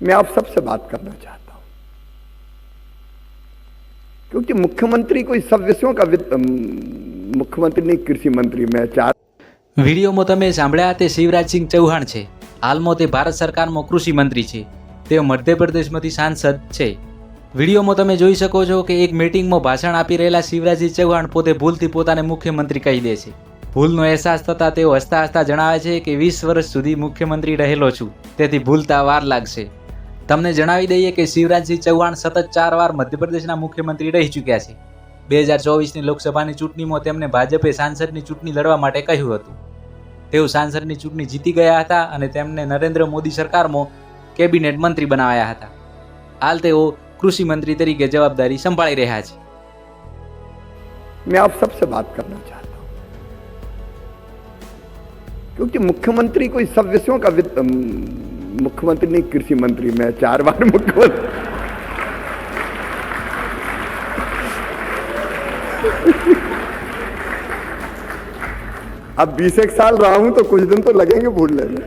मैं आप सबसे बात करना चाहता हूं क्योंकि मुख्यमंत्री कोई सब विषयों का वित्त अम, मुख्यमंत्री नहीं कृषि मंत्री मैं चार વિડીયોમાં તમે સાંભળ્યા તે શિવરાજસિંહ ચૌહાણ છે હાલમાં તે ભારત સરકારમાં કૃષિ મંત્રી છે તેઓ મધ્યપ્રદેશમાંથી સાંસદ છે વિડીયોમાં તમે જોઈ શકો છો કે એક મીટિંગમાં ભાષણ આપી રહેલા શિવરાજસિંહ ચૌહાણ પોતે ભૂલથી પોતાને મુખ્યમંત્રી કહી દે છે ભૂલનો અહેસાસ થતાં તેઓ હસતા હસતા જણાવે છે કે વીસ વર્ષ સુધી મુખ્યમંત્રી રહેલો છું તેથી ભૂલતા વાર લાગશે તમને જણાવી દઈએ કે શિવરાજસિંહ ચૌહાણ સતત ચાર વાર મધ્યપ્રદેશના મુખ્યમંત્રી રહી ચૂક્યા છે બે હજાર ચોવીસની લોકસભાની ચૂંટણીમાં તેમને ભાજપે સાંસદની ચૂંટણી લડવા માટે કહ્યું હતું તેઓ સાંસદની ચૂંટણી જીતી ગયા હતા અને તેમને નરેન્દ્ર મોદી સરકારમાં કેબિનેટ મંત્રી બનાવ્યા હતા હાલ તેઓ કૃષિ મંત્રી તરીકે જવાબદારી સંભાળી રહ્યા છે मैं आप सबसे बात करना चाहता हूं क्योंकि मुख्यमंत्री कोई सब विषयों का वित्त अम, मुख्यमंत्री नहीं, कृषि मंत्री, मैं चार बार मुख्यमंत्री। अब बीस एक साल रहा हूँ तो कुछ दिन तो लगेंगे भूलने में